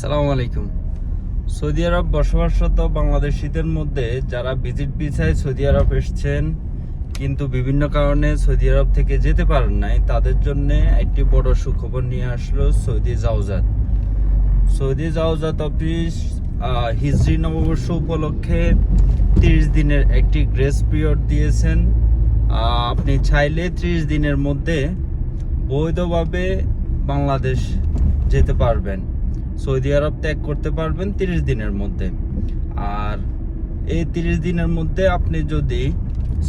সালামু আলাইকুম। সৌদি আরব বসবাসরত বাংলাদেশিদের মধ্যে যারা ভিজিট ভিসায় সৌদি আরব এসছেন, কিন্তু বিভিন্ন কারণে সৌদি আরব থেকে যেতে পারেন নাই, তাদের জন্য একটি বড় সুখবর নিয়ে আসলো সৌদি জাওজাত। সৌদি জাওজাত অফিস হিজরি নববর্ষ উপলক্ষে তিরিশ দিনের একটি গ্রেস পিরিয়ড দিয়েছেন। আপনি চাইলে ত্রিশ দিনের মধ্যে বৈধভাবে বাংলাদেশ যেতে পারবেন। সৌদি আরব ত্যাগ করতে পারবেন তিরিশ দিনের মধ্যে। আর এই তিরিশ দিনের মধ্যে আপনি যদি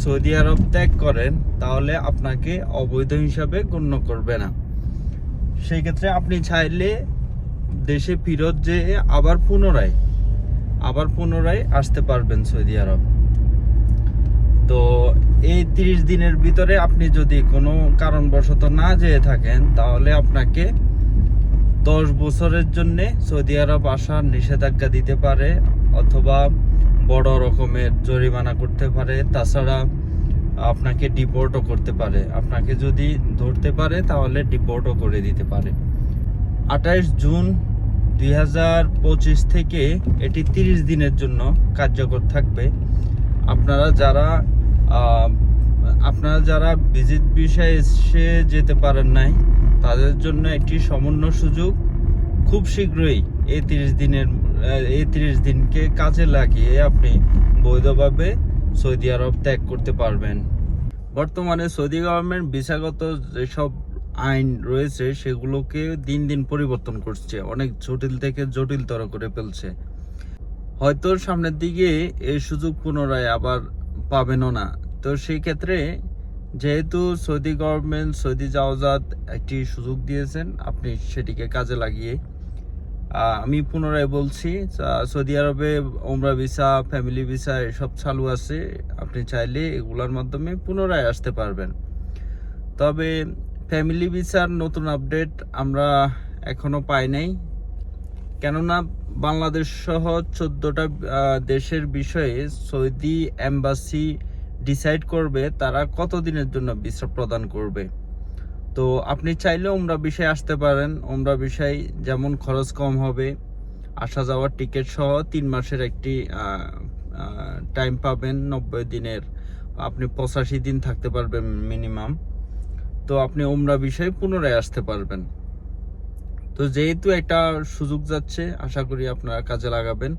সৌদি আরব ত্যাগ করেন, তাহলে আপনাকে অবৈধ হিসাবে গণ্য করবে না। সেই ক্ষেত্রে আপনি চাইলে দেশে ফিরত যেয়ে আবার পুনরায় আবার পুনরায় আসতে পারবেন সৌদি আরব। তো এই তিরিশ দিনের ভিতরে আপনি যদি কোনো কারণবশত না যেয়ে থাকেন, তাহলে আপনাকে দশ বছরের জন্যে সৌদি আরব আসার নিষেধাজ্ঞা দিতে পারে অথবা বড় রকমের জরিমানা করতে পারে। তাছাড়া আপনাকে ডিপোর্টও করতে পারে। আপনাকে যদি ধরতে পারে, তাহলে ডিপোর্টও করে দিতে পারে। আঠাইশ জুন দুই হাজার পঁচিশ থেকে এটি তিরিশ দিনের জন্য কার্যকর থাকবে। আপনারা যারা আপনারা যারা ভিজিট বিষয়ে এসে যেতে পারেন নাই তাদের জন্য একটি সমন্য সুযোগ খুব শীঘ্রই এই তিরিশ দিনের এই তিরিশ দিনকে কাজে লাগিয়ে আপনি বৈধভাবে সৌদি আরব ত্যাগ করতে পারবেন। বর্তমানে সৌদি গভর্নমেন্ট ভিসাগত যেসব আইন রয়েছে, সেগুলোকে দিন দিন পরিবর্তন করছে। অনেক জটিল থেকে জটিলতর করে ফেলছে। হয়তো সামনের দিকে এই সুযোগ পুনরায় আবার পাবেনও না। তো সেই ক্ষেত্রে যেহেতু সৌদি গভর্নমেন্ট সৌদি জাওজাত একটি সুযোগ দিয়েছেন, আপনি সেটিকে কাজে লাগিয়ে। আমি পুনরায় বলছি সৌদি আরবে ওমরা ভিসা ফ্যামিলি ভিসা এসব চালু আছে। আপনি চাইলে এগুলোর মাধ্যমে পুনরায় আসতে পারবেন। তবে ফ্যামিলি ভিসার নতুন আপডেট আমরা এখনও পাই নাই। কেননা বাংলাদেশ সহ চোদ্দটা দেশের বিষয়ে সৌদি এম্বাসি ডিসাইড করবে তারা কতদিনের জন্য ভিসা প্রদান করবে। তো আপনি চাইলে ওমরা বিষয়ে আসতে পারেন। ওমরা বিষয় যেমন খরচ কম হবে, আসা যাওয়ার টিকিট সহ তিন মাসের একটি টাইম পাবেন, নব্বই দিনের। আপনি পঁচাশি দিন থাকতে পারবেন মিনিমাম তো আপনি ওমরা বিষয়ে পুনরায় আসতে পারবেন। তো যেহেতু একটা সুযোগ যাচ্ছে, আশা করি আপনারা কাজে লাগাবেন।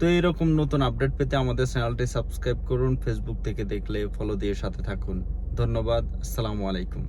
তো এরকম নতুন আপডেট পেতে আমাদের চ্যানেলটি সাবস্ক্রাইব করুন ফেসবুক থেকে দেখলে ফলো দিয়ে সাথে থাকুন। ধন্যবাদ, আসসালামু আলাইকুম।